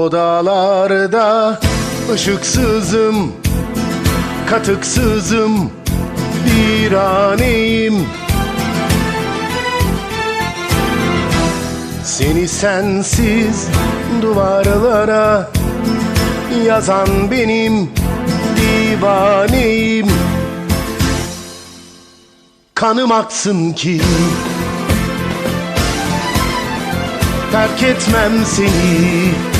Odalarda ışıksızım Katıksızım Bir aneyim Seni sensiz duvarlara Yazan benim divaneyim. Kanım aksın ki Terk etmem seni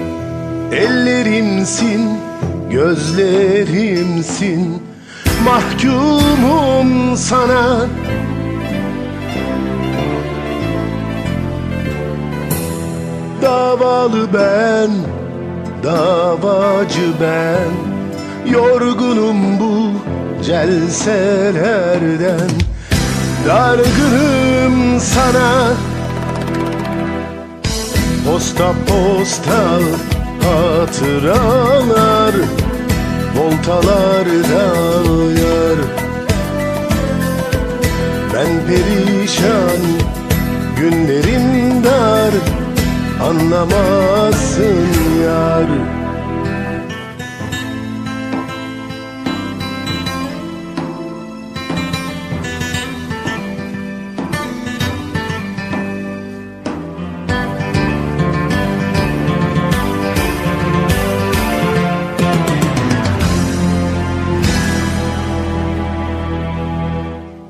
Ellerimsin, gözlerimsin. Mahkumum sana. Davalı ben, davacı ben. Yorgunum bu celselerden. Dargınım sana. Posta posta hatıralar Voltalarda yar Ben perişan Günlerim dar Anlamazsın yar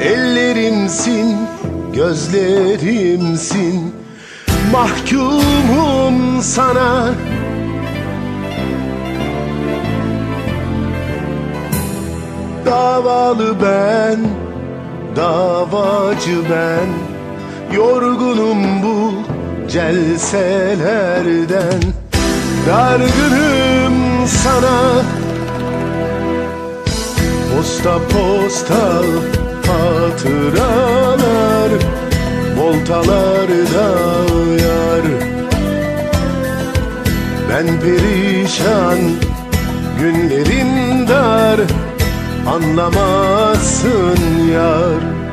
Ellerimsin, gözlerimsin. Mahkumum sana. Davalı ben, davacı ben. Yorgunum bu celselerden. Dargınım sana. Posta posta hatıralar Voltalarda yar Ben perişan Günlerim dar Anlamazsın yar